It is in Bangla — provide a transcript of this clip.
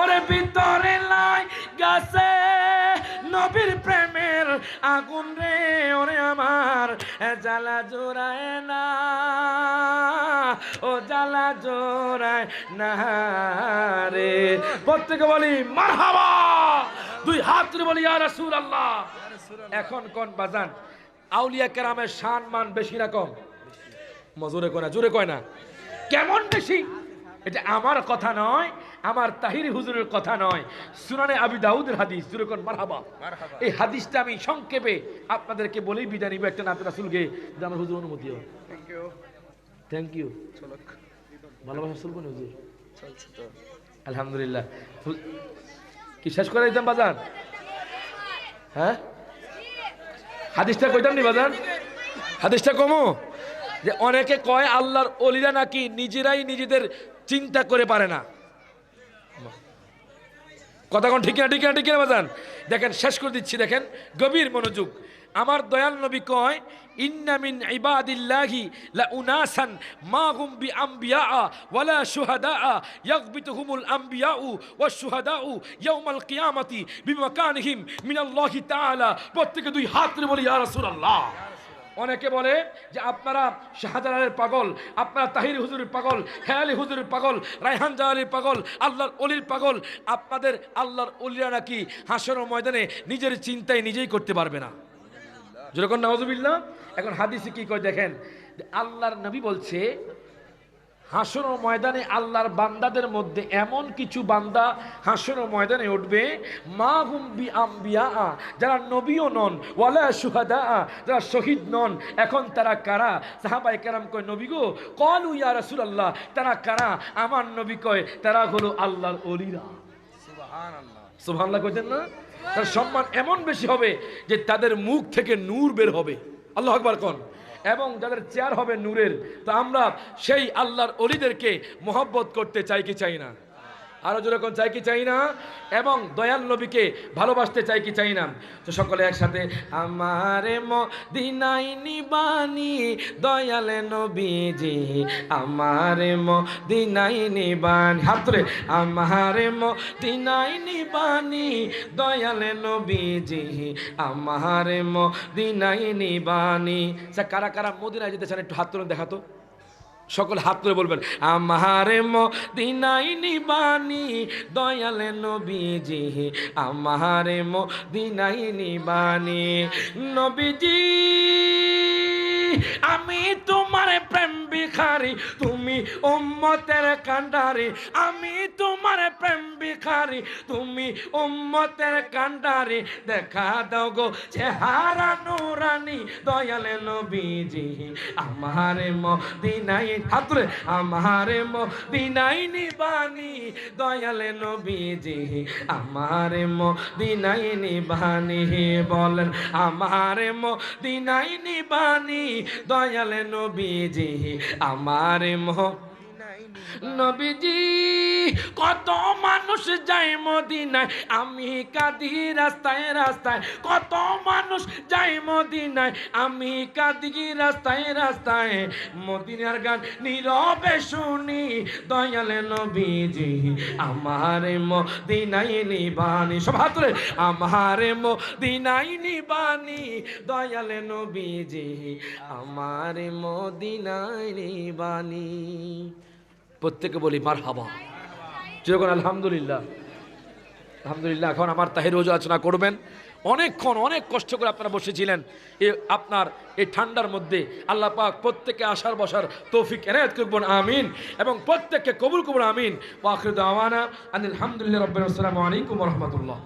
ওরে ভিতরে লাই গাছে নবীর প্রেমের আগুন রে ওরে আমার। জ্বালা জোড়ায় না ও জ্বালা জোড়ায় না রে। প্রত্যেকে বলি মারহাবা! দুই হাত তুলে বলি ইয়া রাসূলুল্লাহ! এখন কোন বাজান? আউলিয়া কেরামের শান মান বেশি না কম মজুরে কয় না জোরে কয় না। কেমন বেশি? এটা আমার কথা নয় আমার তাহির হুজুরের কথা নয়। সুনানে আবি দাউদের হাদিস জোরে কোন মারহাবা। এই হাদিসটা আমি সংক্ষেপে আপনাদেরকে বলেই বিদায় নিব একটা নাতে রাসুলকে যে আমার হুজুর অনুমতি হয়। থ্যাংক ইউ থ্যাংক ইউ ভালোবাসা শুনব না হুজুর? আলহামদুলিল্লাহ। কি শেষ করে দিতাম বাজার? হ্যাঁ? হাদিসটা কইতাম নি বাজান হাদিসটা কমো? যে অনেকে কয় আল্লাহর অলিরা নাকি নিজেরাই নিজেদের চিন্তা করে পারে না। কথা ঠিক না ঠিক না ঠিক না বাজান? দেখেন, শেষ করে দিচ্ছি, দেখেন, গভীর মনোযোগ। আমার দয়াল নবী কয়, ইন্না মিন ইবাদিল্লাহি লা উনাসান মা হুম বি আমবিয়া ওয়ালা শুহাদা ইয়াগবিতুহুমুল আমবিয়াউ ওয়াশ শুহাদাউ ইয়াউমাল কিয়ামাতি বিমাকানিহিম মিনাল্লাহি তাআলা। প্রত্যেকে দুই হাত তুলে বলি, ইয়া রাসূলুল্লাহ। অনেকে বলে যে আপনারা শাহজালালের পাগল, আপনারা তাহির হুজুরের পাগল হেয়ালি হুজুরের পাগল, রায়হান জাহালির পাগল, আল্লাহর অলির পাগল, আপনাদের আল্লাহর অলিরা নাকি হাসর ময়দানে নিজের চিন্তায় নিজেই করতে পারবে না। যেরকম নওয়াজবিল্লা এখন হাদিসে কি কয় দেখেন? আল্লাহর নবী বলছে হাসর ময়দানে আল্লাহর বান্দাদের মধ্যে এমন কিছু বান্দা হাসর ময়দানে উঠবে মা হুম্বি আম্বিয়া যারা নবীও নন ওয়ালা সুহাদা যারা শহীদ নন এখন তারা কারা? সাহাবাই কেরাম কয় নবী গো কলু ইয়া রাসূলুল্লাহ তারা কারা? আমার নবী কয় তারা হলো আল্লাহর অলিরা সুবহানাল্লাহ। সুবহানাল্লাহ কইতেন না? তার সম্মান এমন বেশি হবে যে তাদের মুখ থেকে নূর বের হবে। আল্লাহ আকবার কোন। এবং যাদের চেয়ার হবে নূরের, তো আমরা সেই আল্লাহর অলিদেরকে মহব্বত করতে চাই কি চাই না? আরও যেরকম চাই কি চাই না? এবং দয়াল নবীকে ভালোবাসতে চাই কি চাই না? তো সকলে একসাথে আমারে মদিনাই নিবানি দয়াল নবীজি আমারে মদিনাই নিবানি। হাত তুলে আমারে মদিনাই নিবানি দয়াল নবীজি আমারে মদিনাই নিবানি। আচ্ছা, কারা কারা মদিনায় যেতে চান একটু হাত তুলে দেখাতো। সকল হাত তুলে বলবেন, আমারে মদিনাই নিবানি, দয়ালে নবীজি, আমারে মদিনাই নিবানি। নবীজি, আমি তোমার প্রেম ভিখারি তুমি উম্মতের কান্ডারি আমি তোমার প্রেম ভিখারি তুমি উম্মতের কান্ডারি দেখা দাও গো চেহারা নুরানি, দয়ালে নবীজি। আমারে মদিনাই হাতুরে আমারে মদিনাই নিবানি, দয়ালে নবীজি। আমারে মদিনাই নিবানি, বলেন, আমারে মদিনাই নিবানি, দয়ালে নবীজি। আমারে মহ নবীজি, কত মানুষ যায় মদিনায়, আমি কাঁদি রাস্তায় রাস্তায়। কত মানুষ যায় মদিনায়, আমি কাঁদি রাস্তায় রাস্তায়। মদিনার গান নীরবে শুনি, দয়ালে নবীজি, আমারে মদিনাই নিবানি। সব হাত তুলে, আমারে মদিনাই নিবানি, দয়ালে নবীজি, আমারে মদিনাই নিবানি। প্রত্যেকে বলি মার হাবা যেরকম আলহামদুলিল্লাহ। আলহামদুলিল্লাহ, এখন আমার তাহির রোজ আলোচনা করবেন। অনেকক্ষণ, অনেক কষ্ট করে আপনারা বসেছিলেন। এ আপনার এই ঠান্ডার মধ্যে আল্লাহ পাক প্রত্যেকে আসার বসার তৌফিক এনায়ত করবেন আমিন। এবং প্রত্যেককে কবুল কবুল আমিন। ওয়াখির দাওয়ানা আনিল হামদুলিল্লাহ আসসালামু আলাইকুম রহমতুল্লাহ।